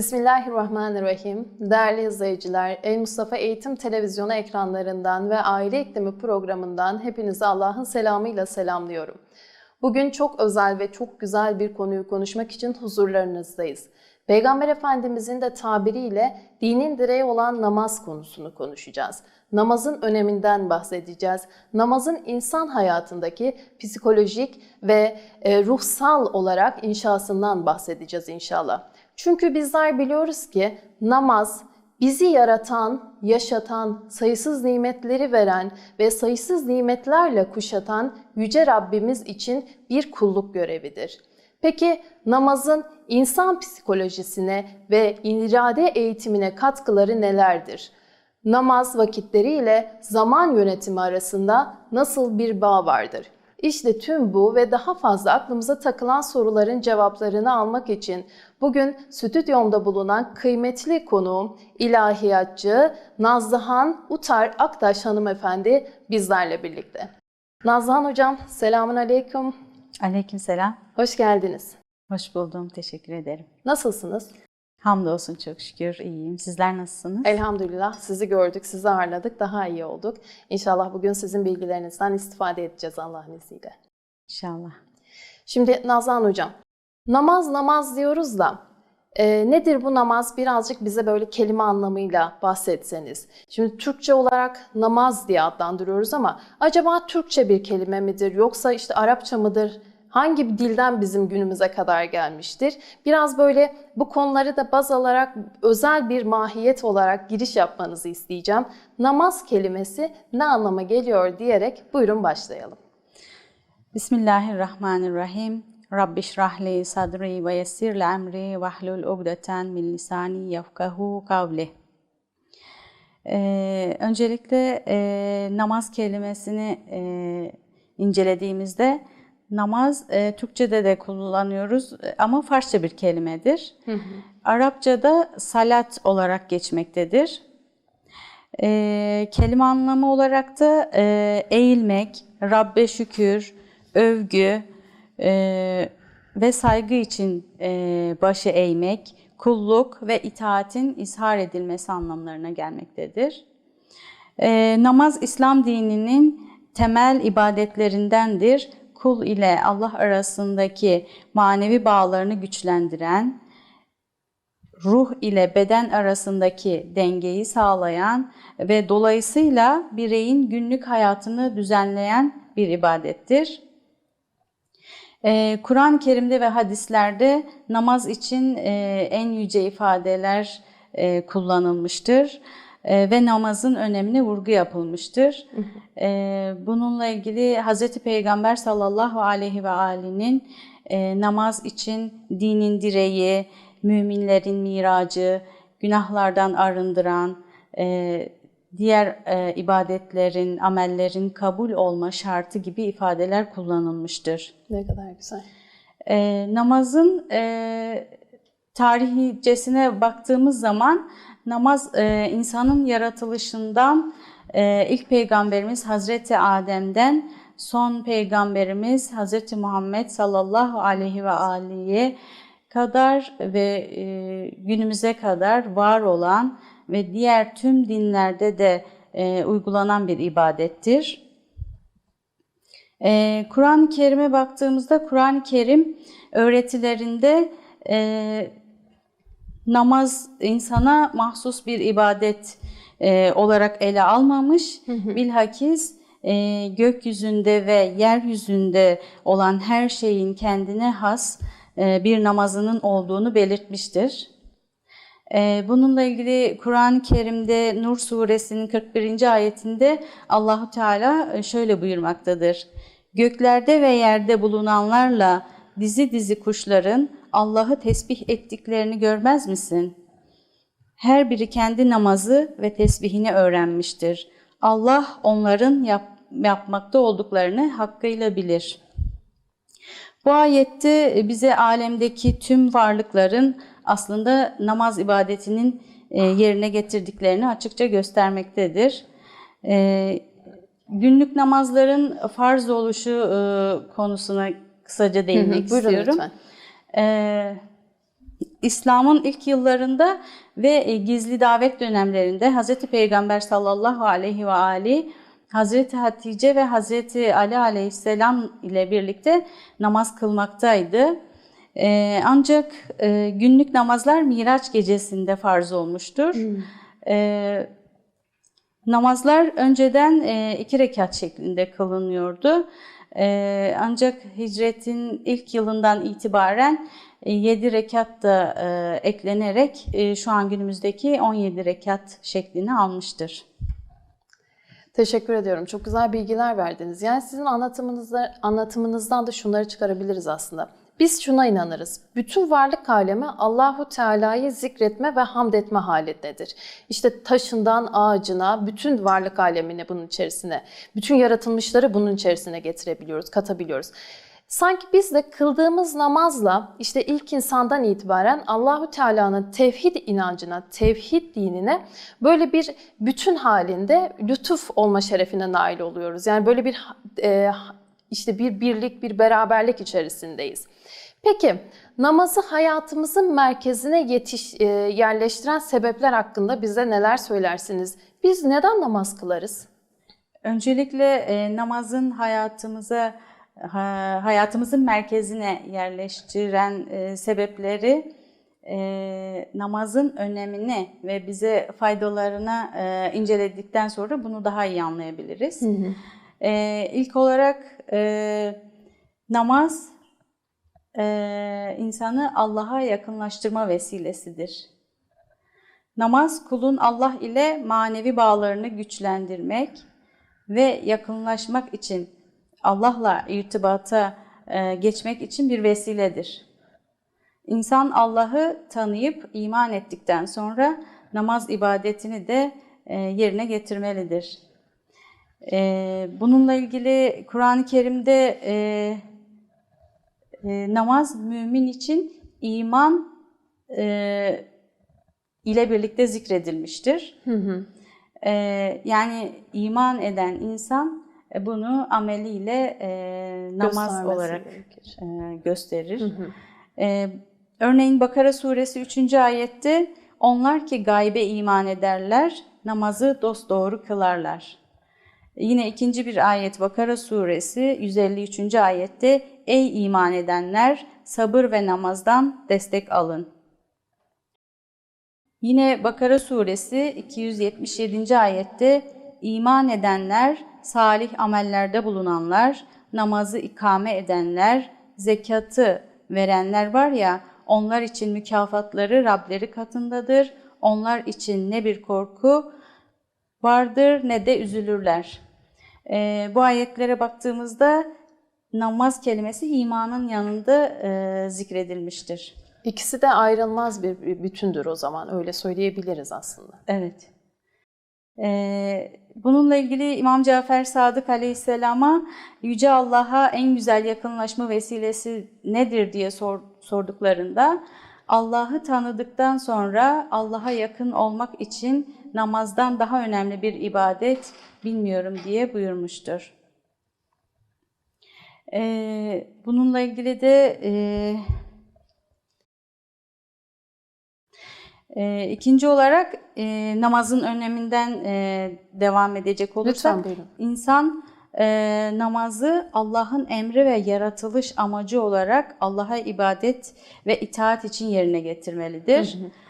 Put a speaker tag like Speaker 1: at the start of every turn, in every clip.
Speaker 1: Bismillahirrahmanirrahim. Değerli izleyiciler, El Mustafa Eğitim Televizyonu ekranlarından ve Aile İklimi programından hepinizi Allah'ın selamıyla selamlıyorum. Bugün çok özel ve çok güzel bir konuyu konuşmak için huzurlarınızdayız. Peygamber Efendimizin de tabiriyle dinin direği olan namaz konusunu konuşacağız. Namazın öneminden bahsedeceğiz. Namazın insan hayatındaki psikolojik ve e, ruhsal olarak inşasından bahsedeceğiz inşallah. Çünkü bizler biliyoruz ki namaz bizi yaratan, yaşatan, sayısız nimetleri veren ve sayısız nimetlerle kuşatan yüce Rabbimiz için bir kulluk görevidir. Peki namazın insan psikolojisine ve irade eğitimine katkıları nelerdir? Namaz vakitleriyle zaman yönetimi arasında nasıl bir bağ vardır? İşte tüm bu ve daha fazla aklımıza takılan soruların cevaplarını almak için bugün stüdyomda bulunan kıymetli konuğum ilahiyatçı Nazlıhan Utar Aktaş hanımefendi bizlerle birlikte. Nazlıhan hocam selamun aleyküm.
Speaker 2: Aleykümselam.
Speaker 1: Hoş geldiniz.
Speaker 2: Hoş buldum. Teşekkür ederim.
Speaker 1: Nasılsınız?
Speaker 2: Hamdolsun çok şükür iyiyim. Sizler nasılsınız?
Speaker 1: Elhamdülillah sizi gördük, sizi ağırladık, daha iyi olduk. İnşallah bugün sizin bilgilerinizden istifade edeceğiz Allah'ın izniyle.
Speaker 2: İnşallah.
Speaker 1: Şimdi Nazan Hocam, namaz namaz diyoruz da e, nedir bu namaz? Birazcık bize böyle kelime anlamıyla bahsetseniz. Şimdi Türkçe olarak namaz diye adlandırıyoruz ama acaba Türkçe bir kelime midir yoksa işte Arapça mıdır? Hangi dilden bizim günümüze kadar gelmiştir? Biraz böyle bu konuları da baz alarak özel bir mahiyet olarak giriş yapmanızı isteyeceğim. Namaz kelimesi ne anlama geliyor diyerek buyurun başlayalım.
Speaker 2: Bismillahirrahmanirrahim. Rabbi şrahli sadri ve yessirli emri ve hlul ugdeten min lisani yafkahu kavli. Ee, öncelikle e, namaz kelimesini e, incelediğimizde namaz e, Türkçe'de de kullanıyoruz e, ama Farsça bir kelimedir. Hı hı. Arapça'da salat olarak geçmektedir. E, kelime anlamı olarak da e, eğilmek, Rabbe şükür, övgü e, ve saygı için e, başı eğmek, kulluk ve itaatin ishar edilmesi anlamlarına gelmektedir. E, namaz İslam dininin temel ibadetlerindendir. Kul ile Allah arasındaki manevi bağlarını güçlendiren, ruh ile beden arasındaki dengeyi sağlayan ve dolayısıyla bireyin günlük hayatını düzenleyen bir ibadettir. Ee, Kur'an-ı Kerim'de ve hadislerde namaz için e, en yüce ifadeler e, kullanılmıştır e, ve namazın önemine vurgu yapılmıştır. E, bununla ilgili Hz. Peygamber sallallahu aleyhi ve âlinin e, namaz için dinin direği, müminlerin miracı, günahlardan arındıran, e, diğer e, ibadetlerin, amellerin kabul olma şartı gibi ifadeler kullanılmıştır.
Speaker 1: Ne kadar güzel.
Speaker 2: E, namazın e, tarihicesine baktığımız zaman namaz e, insanın yaratılışından e, ilk peygamberimiz Hazreti Adem'den son peygamberimiz Hazreti Muhammed sallallahu aleyhi ve aleyhi kadar ve e, günümüze kadar var olan ve diğer tüm dinlerde de e, uygulanan bir ibadettir. E, Kur'an-ı Kerim'e baktığımızda Kur'an-ı Kerim öğretilerinde e, namaz insana mahsus bir ibadet e, olarak ele almamış. Hı hı. Bilhakis e, gökyüzünde ve yeryüzünde olan her şeyin kendine has e, bir namazının olduğunu belirtmiştir. E, bununla ilgili Kur'an-ı Kerim'de Nur suresinin 41. ayetinde Allahu Teala e, şöyle buyurmaktadır. Göklerde ve yerde bulunanlarla dizi dizi kuşların Allah'ı tesbih ettiklerini görmez misin? Her biri kendi namazı ve tesbihini öğrenmiştir. Allah onların yap, yapmakta olduklarını hakkıyla bilir. Bu ayette bize alemdeki tüm varlıkların aslında namaz ibadetinin e, yerine getirdiklerini açıkça göstermektedir. E, günlük namazların farz oluşu e, konusuna kısaca değinmek
Speaker 1: Buyurun
Speaker 2: istiyorum.
Speaker 1: lütfen.
Speaker 2: Ee, İslam'ın ilk yıllarında ve e, gizli davet dönemlerinde Hz. Peygamber sallallahu aleyhi ve ali Hazreti Hatice ve Hazreti Ali aleyhisselam ile birlikte namaz kılmaktaydı. Ee, ancak e, günlük namazlar Miraç gecesinde farz olmuştur. Ee, namazlar önceden e, iki rekat şeklinde kılınıyordu. Ee, ancak hicretin ilk yılından itibaren e, 7 rekat da e, eklenerek e, şu an günümüzdeki 17 rekat şeklini almıştır.
Speaker 1: Teşekkür ediyorum. Çok güzel bilgiler verdiniz. Yani sizin anlatımınızda, anlatımınızdan da şunları çıkarabiliriz aslında. Biz şuna inanırız. Bütün varlık alemi Allahu Teala'yı zikretme ve hamd etme halindedir. İşte taşından ağacına, bütün varlık alemini bunun içerisine, bütün yaratılmışları bunun içerisine getirebiliyoruz, katabiliyoruz. Sanki biz de kıldığımız namazla işte ilk insandan itibaren Allahu Teala'nın tevhid inancına, tevhid dinine böyle bir bütün halinde lütuf olma şerefine nail oluyoruz. Yani böyle bir e, işte bir birlik, bir beraberlik içerisindeyiz. Peki namazı hayatımızın merkezine yetiş, e, yerleştiren sebepler hakkında bize neler söylersiniz? Biz neden namaz kılarız?
Speaker 2: Öncelikle e, namazın hayatımıza ha- hayatımızın merkezine yerleştiren e, sebepleri e, namazın önemini ve bize faydalarını e, inceledikten sonra bunu daha iyi anlayabiliriz. E, ilk olarak e, namaz e, insanı Allah'a yakınlaştırma vesilesidir. Namaz kulun Allah ile manevi bağlarını güçlendirmek ve yakınlaşmak için Allah'la irtibata e, geçmek için bir vesiledir. İnsan Allah'ı tanıyıp iman ettikten sonra namaz ibadetini de e, yerine getirmelidir. E, bununla ilgili Kur'an-ı Kerim'de e, e, namaz mümin için iman e, ile birlikte zikredilmiştir.
Speaker 1: Hı hı.
Speaker 2: E, yani iman eden insan e, bunu ameliyle e, namaz
Speaker 1: Göstermesi
Speaker 2: olarak
Speaker 1: gerekir.
Speaker 2: e, gösterir.
Speaker 1: Hı hı.
Speaker 2: E, örneğin Bakara suresi 3. ayette onlar ki gaybe iman ederler, namazı dosdoğru kılarlar. Yine ikinci bir ayet Bakara suresi 153. ayette ey iman edenler sabır ve namazdan destek alın. Yine Bakara suresi 277. ayette iman edenler, salih amellerde bulunanlar, namazı ikame edenler, zekatı verenler var ya onlar için mükafatları Rableri katındadır. Onlar için ne bir korku vardır ne de üzülürler. Ee, bu ayetlere baktığımızda namaz kelimesi imanın yanında e, zikredilmiştir.
Speaker 1: İkisi de ayrılmaz bir bir bütündür o zaman. Öyle söyleyebiliriz aslında.
Speaker 2: Evet. Ee, bununla ilgili İmam Cafer Sadık Aleyhisselam'a Yüce Allah'a en güzel yakınlaşma vesilesi nedir diye sor, sorduklarında Allah'ı tanıdıktan sonra Allah'a yakın olmak için namazdan daha önemli bir ibadet bilmiyorum diye buyurmuştur. Ee, bununla ilgili de e, e, ikinci olarak e, namazın öneminden e, devam edecek olursak insan e, namazı Allah'ın emri ve yaratılış amacı olarak Allah'a ibadet ve itaat için yerine getirmelidir. E-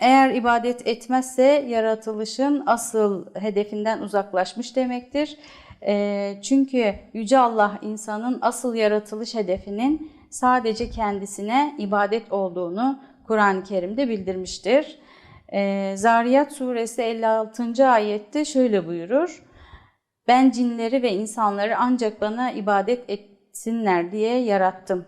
Speaker 2: eğer ibadet etmezse yaratılışın asıl hedefinden uzaklaşmış demektir. E, çünkü Yüce Allah insanın asıl yaratılış hedefinin sadece kendisine ibadet olduğunu Kur'an-ı Kerim'de bildirmiştir. E, Zariyat suresi 56. ayette şöyle buyurur. Ben cinleri ve insanları ancak bana ibadet etsinler diye yarattım.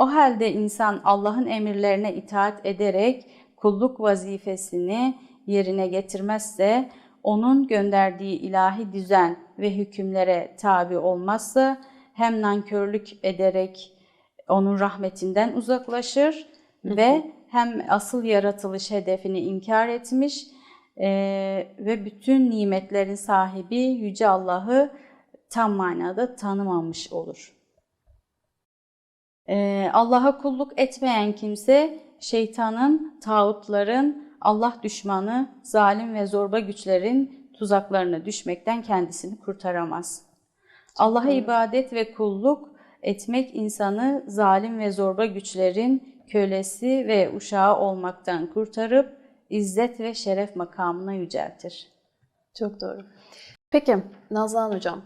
Speaker 2: O halde insan Allah'ın emirlerine itaat ederek kulluk vazifesini yerine getirmezse, onun gönderdiği ilahi düzen ve hükümlere tabi olmazsa hem nankörlük ederek onun rahmetinden uzaklaşır ve hem asıl yaratılış hedefini inkar etmiş eee, ve bütün nimetlerin sahibi Yüce Allah'ı tam manada tanımamış olur. Ee, Allah'a kulluk etmeyen kimse şeytanın, tağutların, Allah düşmanı, zalim ve zorba güçlerin tuzaklarına düşmekten kendisini kurtaramaz. Allah'a ibadet ve kulluk etmek insanı zalim ve zorba güçlerin kölesi ve uşağı olmaktan kurtarıp izzet ve şeref makamına yüceltir.
Speaker 1: Çok doğru. Peki Nazan Hocam,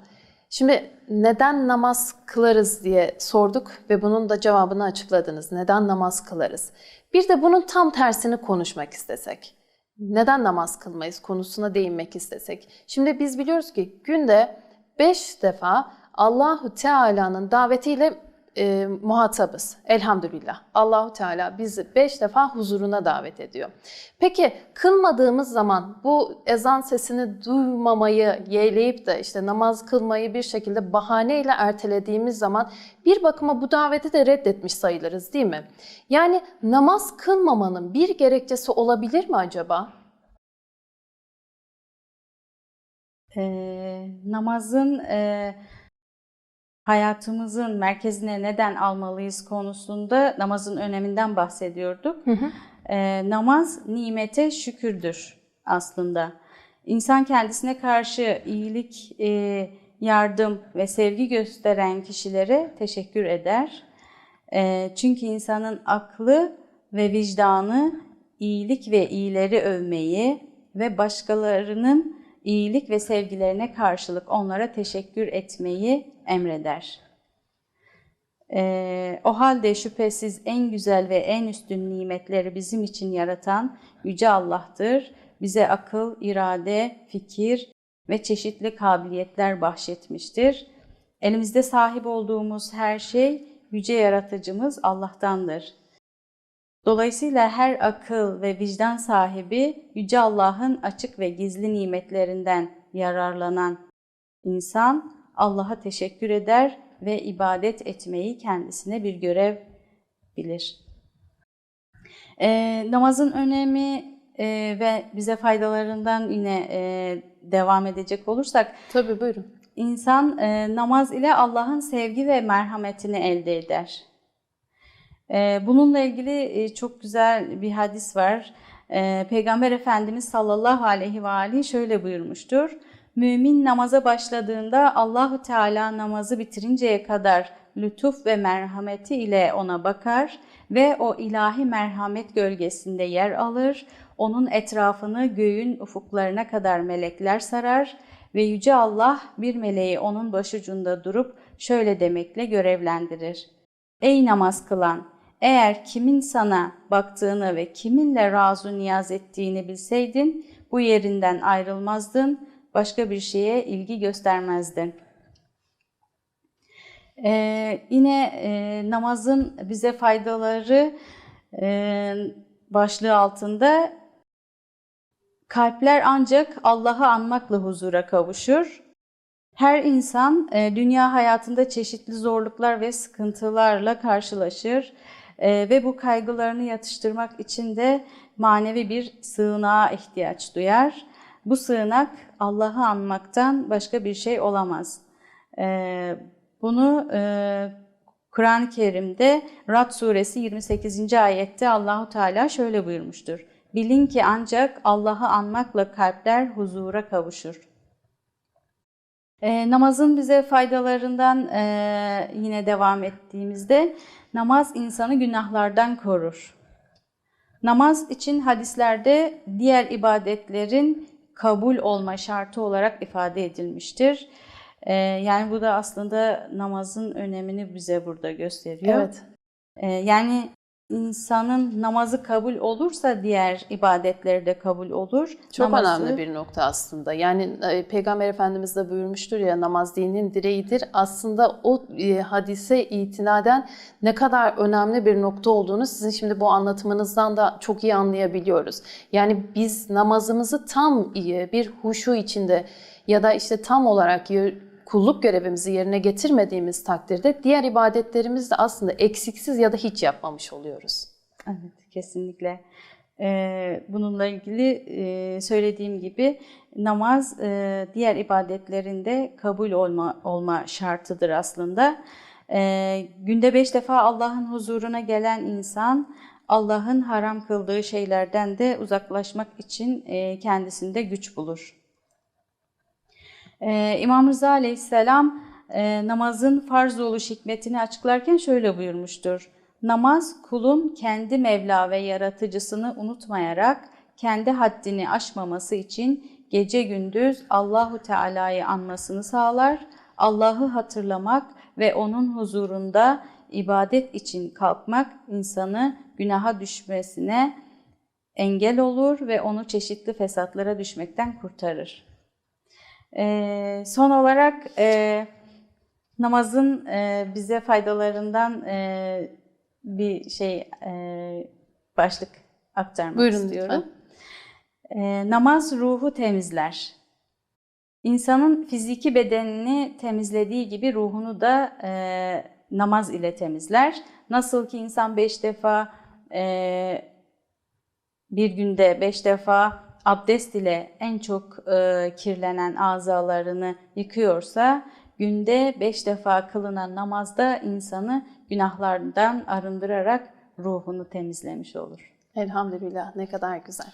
Speaker 1: şimdi neden namaz kılarız diye sorduk ve bunun da cevabını açıkladınız. Neden namaz kılarız? Bir de bunun tam tersini konuşmak istesek. Neden namaz kılmayız konusuna değinmek istesek. Şimdi biz biliyoruz ki günde beş defa Allahu Teala'nın davetiyle e, muhatabız. Elhamdülillah. Allahu Teala bizi beş defa huzuruna davet ediyor. Peki kılmadığımız zaman bu ezan sesini duymamayı yeğleyip de işte namaz kılmayı bir şekilde bahaneyle ertelediğimiz zaman bir bakıma bu daveti de reddetmiş sayılırız değil mi? Yani namaz kılmamanın bir gerekçesi olabilir mi acaba?
Speaker 2: Ee, namazın e, hayatımızın merkezine neden almalıyız konusunda namazın öneminden bahsediyorduk. Ee, namaz nimete şükürdür aslında. İnsan kendisine karşı iyilik, e, yardım ve sevgi gösteren kişilere teşekkür eder. E, çünkü insanın aklı ve vicdanı iyilik ve iyileri övmeyi ve başkalarının iyilik ve sevgilerine karşılık onlara teşekkür etmeyi emreder. Ee, o halde şüphesiz en güzel ve en üstün nimetleri bizim için yaratan Yüce Allah'tır. Bize akıl, irade, fikir ve çeşitli kabiliyetler bahşetmiştir. Elimizde sahip olduğumuz her şey Yüce Yaratıcımız Allah'tandır. Dolayısıyla her akıl ve vicdan sahibi Yüce Allah'ın açık ve gizli nimetlerinden yararlanan insan Allah'a teşekkür eder ve ibadet etmeyi kendisine bir görev bilir. E, namazın önemi e, ve bize faydalarından yine e, devam edecek olursak
Speaker 1: Tabii buyurun.
Speaker 2: insan e, namaz ile Allah'ın sevgi ve merhametini elde eder. E, bununla ilgili e, çok güzel bir hadis var. E, Peygamber Efendimiz sallallahu aleyhi ve aleyhi şöyle buyurmuştur. Mümin namaza başladığında Allahu Teala namazı bitirinceye kadar lütuf ve merhameti ile ona bakar ve o ilahi merhamet gölgesinde yer alır. Onun etrafını göğün ufuklarına kadar melekler sarar ve Yüce Allah bir meleği onun başucunda durup şöyle demekle görevlendirir. Ey namaz kılan! Eğer kimin sana baktığını ve kiminle razı niyaz ettiğini bilseydin bu yerinden ayrılmazdın, başka bir şeye ilgi göstermezdin. Ee, yine e, namazın bize faydaları e, başlığı altında kalpler ancak Allah'ı anmakla huzura kavuşur. Her insan e, dünya hayatında çeşitli zorluklar ve sıkıntılarla karşılaşır e, ve bu kaygılarını yatıştırmak için de manevi bir sığınağa ihtiyaç duyar. Bu sığınak Allah'ı anmaktan başka bir şey olamaz. E, bunu e, Kur'an-ı Kerim'de Rad suresi 28. ayette Allahu Teala şöyle buyurmuştur. Bilin ki ancak Allah'ı anmakla kalpler huzura kavuşur. E, namazın bize faydalarından e, yine devam ettiğimizde namaz insanı günahlardan korur. Namaz için hadislerde diğer ibadetlerin kabul olma şartı olarak ifade edilmiştir. E, yani bu da aslında namazın önemini bize burada gösteriyor.
Speaker 1: Evet.
Speaker 2: E, yani insanın namazı kabul olursa diğer ibadetleri de kabul olur.
Speaker 1: Çok
Speaker 2: Namazı-
Speaker 1: önemli bir nokta aslında. Yani e, Peygamber Efendimiz de buyurmuştur ya namaz dinin direğidir. Aslında o e, hadise itinaden ne kadar önemli bir nokta olduğunu sizin şimdi bu anlatımınızdan da çok iyi anlayabiliyoruz. Yani biz namazımızı tam iyi bir huşu içinde ya da işte tam olarak kulluk görevimizi yerine getirmediğimiz takdirde diğer ibadetlerimizi de aslında eksiksiz ya da hiç yapmamış oluyoruz.
Speaker 2: Evet, kesinlikle. Ee, bununla ilgili e, söylediğim gibi namaz e, diğer ibadetlerinde kabul olma olma şartıdır aslında. E, günde beş defa Allah'ın huzuruna gelen insan Allah'ın haram kıldığı şeylerden de uzaklaşmak için e, kendisinde güç bulur. E, İmam Rıza Aleyhisselam e, namazın farz oluş hikmetini açıklarken şöyle buyurmuştur. Namaz kulun kendi Mevla ve yaratıcısını unutmayarak kendi haddini aşmaması için gece gündüz Allahu Teala'yı anmasını sağlar. Allah'ı hatırlamak ve onun huzurunda ibadet için kalkmak insanı günaha düşmesine engel olur ve onu çeşitli fesatlara düşmekten kurtarır. Ee, son olarak e, namazın e, bize faydalarından e, bir şey e, başlık aktarmak
Speaker 1: Buyurun
Speaker 2: istiyorum.
Speaker 1: lütfen.
Speaker 2: E, namaz ruhu temizler. İnsanın fiziki bedenini temizlediği gibi ruhunu da e, namaz ile temizler. Nasıl ki insan beş defa e, bir günde beş defa abdest ile en çok e, kirlenen azalarını yıkıyorsa, günde beş defa kılınan namazda insanı günahlardan arındırarak ruhunu temizlemiş olur.
Speaker 1: Elhamdülillah ne kadar güzel.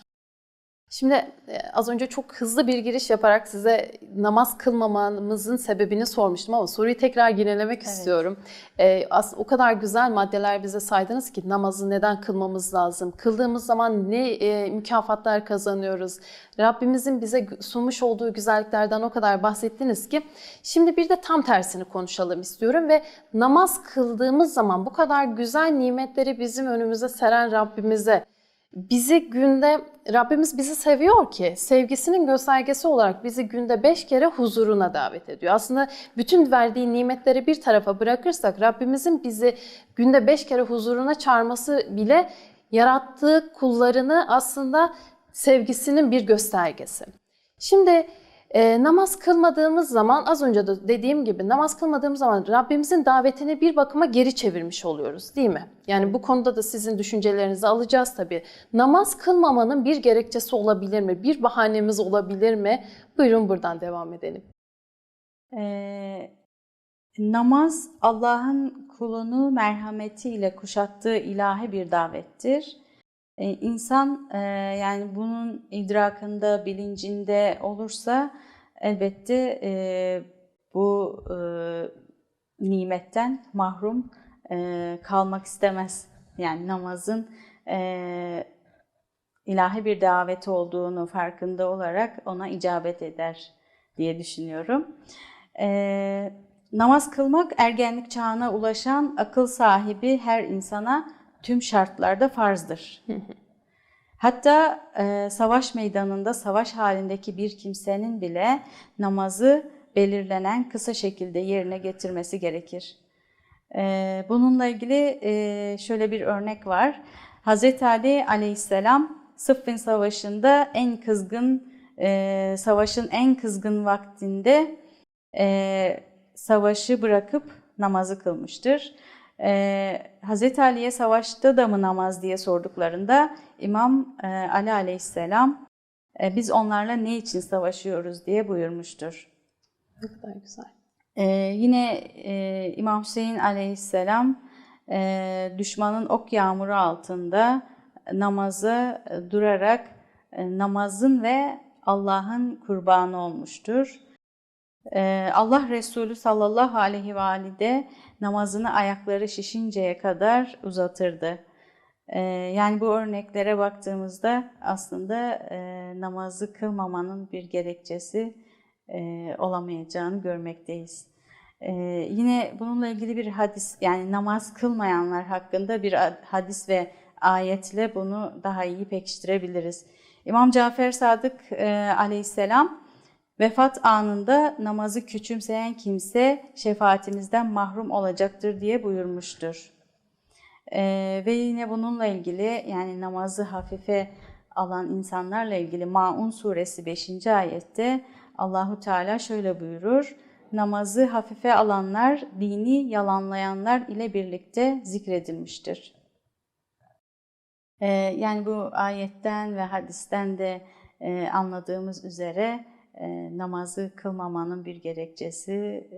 Speaker 1: Şimdi e, az önce çok hızlı bir giriş yaparak size namaz kılmamamızın sebebini sormuştum ama soruyu tekrar yinelemek istiyorum. E, aslında o kadar güzel maddeler bize saydınız ki namazı neden kılmamız lazım? Kıldığımız zaman ne e, mükafatlar kazanıyoruz? Rabbimizin bize sunmuş olduğu güzelliklerden o kadar bahsettiniz ki şimdi bir de tam tersini konuşalım istiyorum ve namaz kıldığımız zaman bu kadar güzel nimetleri bizim önümüze seren Rabbimize bizi günde Rabbimiz bizi seviyor ki sevgisinin göstergesi olarak bizi günde beş kere huzuruna davet ediyor. Aslında bütün verdiği nimetleri bir tarafa bırakırsak Rabbimizin bizi günde beş kere huzuruna çağırması bile yarattığı kullarını aslında sevgisinin bir göstergesi. Şimdi e, namaz kılmadığımız zaman az önce de dediğim gibi namaz kılmadığımız zaman Rabbimizin davetini bir bakıma geri çevirmiş oluyoruz değil mi? Yani bu konuda da sizin düşüncelerinizi alacağız tabii. Namaz kılmamanın bir gerekçesi olabilir mi? Bir bahanemiz olabilir mi? Buyurun buradan devam edelim.
Speaker 2: Ee, namaz Allah'ın kulunu merhametiyle kuşattığı ilahi bir davettir. Ee, insan e, yani bunun idrakında, bilincinde olursa elbette e, bu e, nimetten mahrum kalmak istemez. Yani namazın ilahi bir daveti olduğunu farkında olarak ona icabet eder diye düşünüyorum. Namaz kılmak ergenlik çağına ulaşan akıl sahibi her insana tüm şartlarda farzdır. Hatta e, savaş meydanında savaş halindeki bir kimsenin bile namazı belirlenen kısa şekilde yerine getirmesi gerekir. E, bununla ilgili e, şöyle bir örnek var. Hz. Ali aleyhisselam Sıffin Savaşı'nda en kızgın, e, savaşın en kızgın vaktinde e, savaşı bırakıp namazı kılmıştır. Ee, Hz. Ali'ye savaşta da mı namaz diye sorduklarında İmam e, Ali Aleyhisselam e, biz onlarla ne için savaşıyoruz diye buyurmuştur.
Speaker 1: Ne kadar güzel.
Speaker 2: Ee, yine e, İmam Hüseyin Aleyhisselam e, düşmanın ok yağmuru altında namaza durarak e, namazın ve Allah'ın kurbanı olmuştur. Ee, Allah Resulü sallallahu aleyhi ve aleyhi namazını ayakları şişinceye kadar uzatırdı. Ee, yani bu örneklere baktığımızda aslında e, namazı kılmamanın bir gerekçesi e, olamayacağını görmekteyiz. Ee, yine bununla ilgili bir hadis yani namaz kılmayanlar hakkında bir hadis ve ayetle bunu daha iyi pekiştirebiliriz. İmam Cafer Sadık e, aleyhisselam Vefat anında namazı küçümseyen kimse şefaatimizden mahrum olacaktır diye buyurmuştur. Ee, ve yine bununla ilgili yani namazı hafife alan insanlarla ilgili Maun suresi 5. ayette Allahu Teala şöyle buyurur. Namazı hafife alanlar dini yalanlayanlar ile birlikte zikredilmiştir. Ee, yani bu ayetten ve hadisten de e, anladığımız üzere e, namazı kılmamanın bir gerekçesi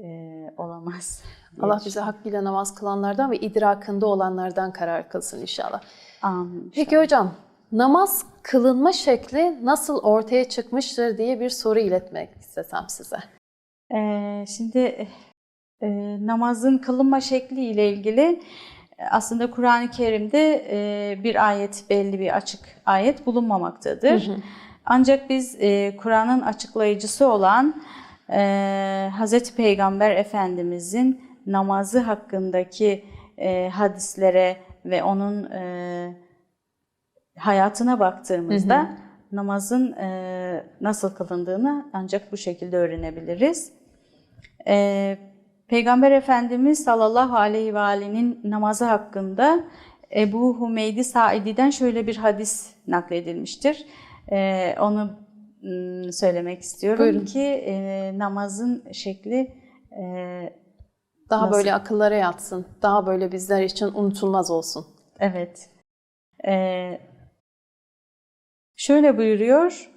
Speaker 2: e, olamaz.
Speaker 1: Allah bize hakkıyla namaz kılanlardan ve idrakında olanlardan karar kılsın inşallah.
Speaker 2: Amin.
Speaker 1: Peki hocam, namaz kılınma şekli nasıl ortaya çıkmıştır diye bir soru iletmek istesem size.
Speaker 2: Ee, şimdi e, namazın kılınma şekli ile ilgili e, aslında Kur'an-ı Kerim'de e, bir ayet, belli bir açık ayet bulunmamaktadır. Ancak biz e, Kur'an'ın açıklayıcısı olan e, Hz. Peygamber Efendimizin namazı hakkındaki e, hadislere ve onun e, hayatına baktığımızda namazın e, nasıl kılındığını ancak bu şekilde öğrenebiliriz. E, Peygamber Efendimiz sallallahu aleyhi ve ale'nin namazı hakkında Ebu Humeydi Saidi'den şöyle bir hadis nakledilmiştir. E, onu mm, söylemek istiyorum
Speaker 1: Buyurun.
Speaker 2: ki e, namazın şekli e,
Speaker 1: Daha
Speaker 2: Nasıl?
Speaker 1: böyle akıllara yatsın, daha böyle bizler için unutulmaz olsun.
Speaker 2: Evet. Ee, şöyle buyuruyor.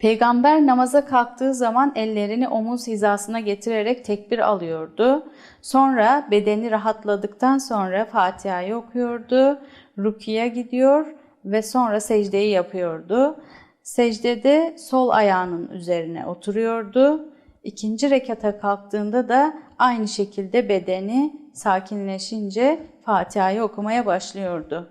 Speaker 2: Peygamber namaza kalktığı zaman ellerini omuz hizasına getirerek tekbir alıyordu. Sonra bedeni rahatladıktan sonra Fatiha'yı okuyordu. Rukiye gidiyor ve sonra secdeyi yapıyordu. Secdede sol ayağının üzerine oturuyordu. İkinci rekata kalktığında da aynı şekilde bedeni sakinleşince Fatiha'yı okumaya başlıyordu.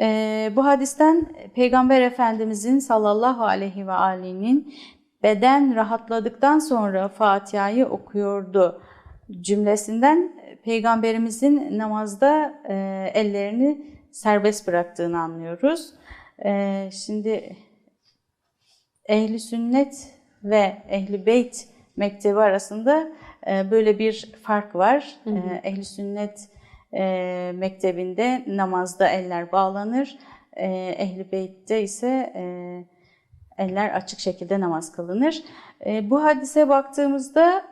Speaker 2: Ee, bu hadisten Peygamber Efendimizin sallallahu aleyhi ve ale'nin beden rahatladıktan sonra Fatiha'yı okuyordu cümlesinden Peygamberimizin namazda e, ellerini serbest bıraktığını anlıyoruz. E, şimdi ehli sünnet ve ehli beyt mektebi arasında e, böyle bir fark var. E, Ehli sünnet e, mektebinde namazda eller bağlanır. E, ehli beytte ise e, eller açık şekilde namaz kılınır. E, bu hadise baktığımızda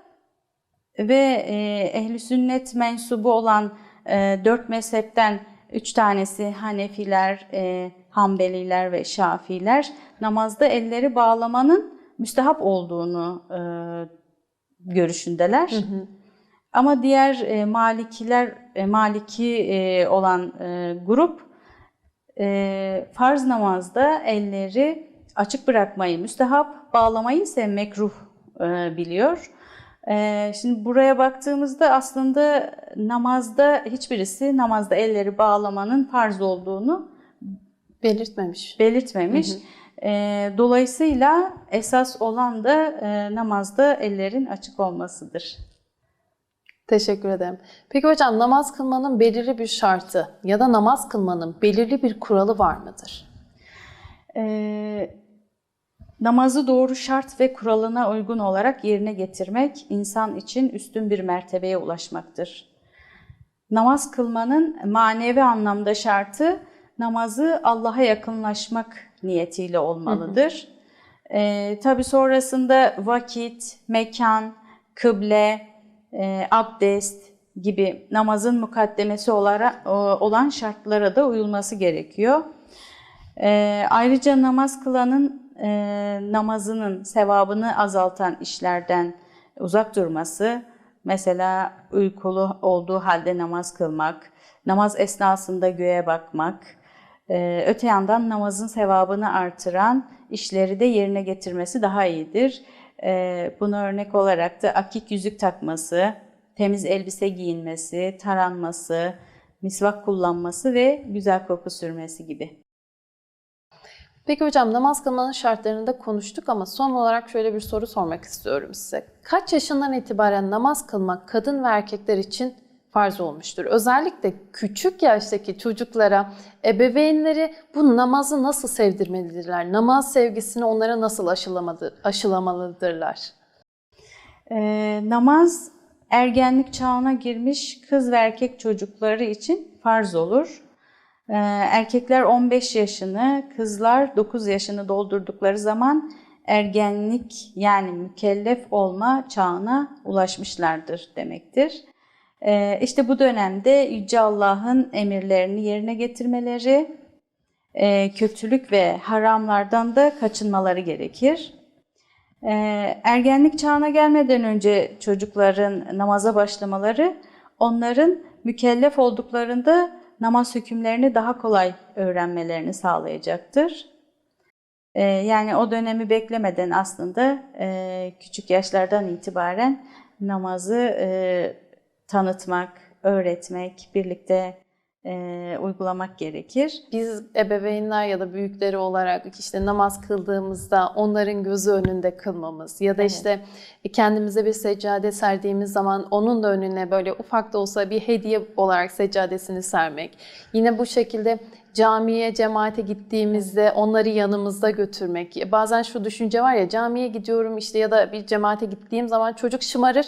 Speaker 2: ve e, ehli sünnet mensubu olan e, dört mezhepten üç tanesi Hanefiler, e, Hanbeliler ve Şafiler namazda elleri bağlamanın müstehap olduğunu e, görüşündeler. Ama diğer e, Malikiler, e, Maliki e, olan e, grup e, farz namazda elleri açık bırakmayı müstehap, bağlamayı ise mekruh e, biliyor. E, şimdi buraya baktığımızda aslında namazda hiçbirisi namazda elleri bağlamanın farz olduğunu
Speaker 1: Belirtmemiş.
Speaker 2: belirtmemiş. E, dolayısıyla esas olan da e, namazda ellerin açık olmasıdır.
Speaker 1: Teşekkür ederim. Peki hocam namaz kılmanın belirli bir şartı ya da namaz kılmanın belirli bir kuralı var mıdır?
Speaker 2: Ee, namazı doğru şart ve kuralına uygun olarak yerine getirmek insan için üstün bir mertebeye ulaşmaktır. Namaz kılmanın manevi anlamda şartı namazı Allah'a yakınlaşmak niyetiyle olmalıdır. Ee, Tabi sonrasında vakit, mekan, kıble, e, abdest gibi namazın mukaddemesi olarak olan şartlara da uyulması gerekiyor. E, ayrıca namaz kılanın e, namazının sevabını azaltan işlerden uzak durması, mesela uykulu olduğu halde namaz kılmak, namaz esnasında göğe bakmak, e, öte yandan namazın sevabını artıran işleri de yerine getirmesi daha iyidir. E, buna örnek olarak da akik yüzük takması, temiz elbise giyinmesi, taranması, misvak kullanması ve güzel koku sürmesi gibi.
Speaker 1: Peki hocam namaz kılmanın şartlarını da konuştuk ama son olarak şöyle bir soru sormak istiyorum size. Kaç yaşından itibaren namaz kılmak kadın ve erkekler için farz olmuştur? Özellikle küçük yaştaki çocuklara ebeveynleri bu namazı nasıl sevdirmelidirler? Namaz sevgisini onlara nasıl aşılamalı, aşılamalıdırlar?
Speaker 2: Ee, namaz ergenlik çağına girmiş kız ve erkek çocukları için farz olur. Ee, erkekler 15 yaşını, kızlar 9 yaşını doldurdukları zaman ergenlik yani mükellef olma çağına ulaşmışlardır demektir. Ee, işte bu dönemde Yüce Allah'ın emirlerini yerine getirmeleri, e, kötülük ve haramlardan da kaçınmaları gerekir. E, ergenlik çağına gelmeden önce çocukların namaza başlamaları onların mükellef olduklarında namaz hükümlerini daha kolay öğrenmelerini sağlayacaktır. E, yani o dönemi beklemeden aslında e, küçük yaşlardan itibaren namazı e, tanıtmak, öğretmek, birlikte e, uygulamak gerekir.
Speaker 1: Biz ebeveynler ya da büyükleri olarak işte namaz kıldığımızda onların gözü önünde kılmamız ya da
Speaker 2: Evet.
Speaker 1: işte kendimize bir seccade serdiğimiz zaman onun da önüne böyle ufak da olsa bir hediye olarak seccadesini sermek. Yine bu şekilde camiye, cemaate gittiğimizde onları yanımızda götürmek. Bazen şu düşünce var ya camiye gidiyorum işte ya da bir cemaate gittiğim zaman çocuk şımarır.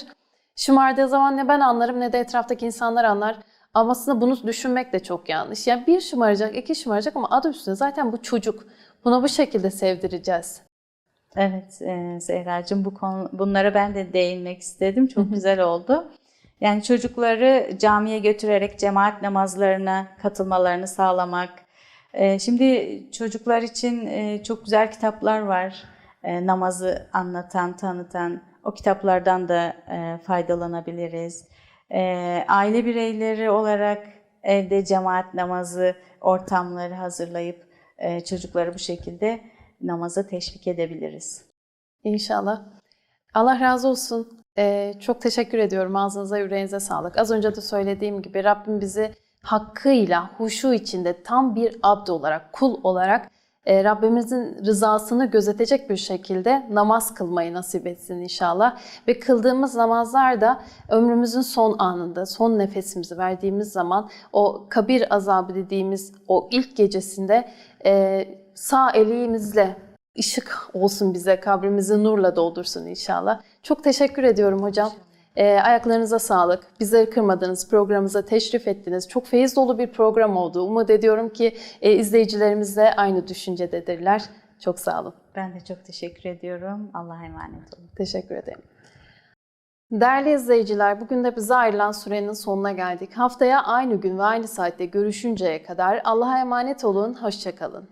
Speaker 1: Şımardığı zaman ne ben anlarım ne de etraftaki insanlar anlar. Ama aslında bunu düşünmek de çok yanlış. Yani bir şımaracak, iki şımaracak ama adı üstünde zaten bu çocuk. Buna bu şekilde sevdireceğiz.
Speaker 2: Evet e, Zehracığım bu konu, bunlara ben de değinmek istedim. Çok güzel oldu. Yani çocukları camiye götürerek cemaat namazlarına katılmalarını sağlamak. E, şimdi çocuklar için e, çok güzel kitaplar var. E, namazı anlatan, tanıtan. O kitaplardan da e, faydalanabiliriz. E, aile bireyleri olarak evde cemaat namazı ortamları hazırlayıp e, çocukları bu şekilde namaza teşvik edebiliriz.
Speaker 1: İnşallah. Allah razı olsun. Ee, çok teşekkür ediyorum. Ağzınıza yüreğinize sağlık. Az önce de söylediğim gibi Rabbim bizi hakkıyla, huşu içinde tam bir abd olarak, kul olarak e, Rabbimizin rızasını gözetecek bir şekilde namaz kılmayı nasip etsin inşallah. Ve kıldığımız namazlar da ömrümüzün son anında, son nefesimizi verdiğimiz zaman o kabir azabı dediğimiz o ilk gecesinde e, sağ elimizle ışık olsun bize, kabrimizi nurla doldursun inşallah. Çok teşekkür ediyorum hocam. Ee, ayaklarınıza sağlık. Bizleri kırmadınız, programımıza teşrif ettiniz. Çok feyiz dolu bir program oldu. Umut ediyorum ki e, izleyicilerimiz de aynı düşüncededirler. Çok sağ olun.
Speaker 2: Ben de çok teşekkür ediyorum. Allah'a emanet olun.
Speaker 1: Teşekkür ederim. Değerli izleyiciler, bugün de bize ayrılan sürenin sonuna geldik. Haftaya aynı gün ve aynı saatte görüşünceye kadar Allah'a emanet olun, hoşçakalın.